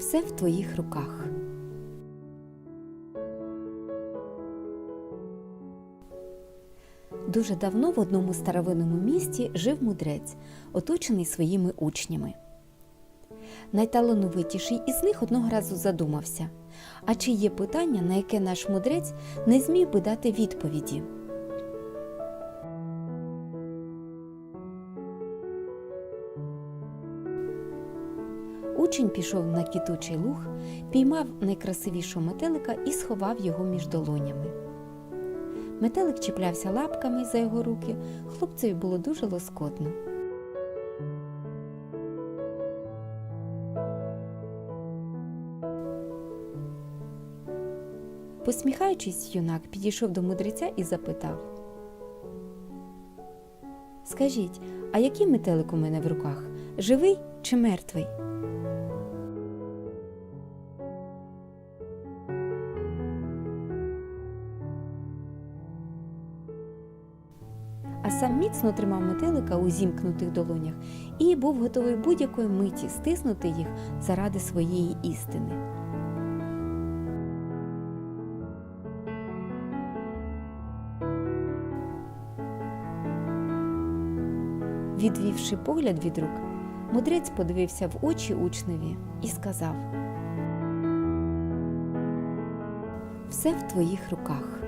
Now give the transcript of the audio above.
Все в твоїх руках. Дуже давно в одному старовинному місті жив мудрець, оточений своїми учнями. Найталановитіший із них одного разу задумався, а чи є питання, на яке наш мудрець не зміг би дати відповіді. Учень пішов на квітучий луг, піймав найкрасивішого метелика і сховав його між долонями. Метелик чіплявся лапками за його руки, хлопцеві було дуже лоскотно. Посміхаючись, юнак підійшов до мудреця і запитав: Скажіть, а який метелик у мене в руках? Живий чи мертвий? Сам міцно тримав метелика у зімкнутих долонях і був готовий будь-якої миті стиснути їх заради своєї істини. Відвівши погляд від рук, мудрець подивився в очі учневі і сказав: Все в твоїх руках.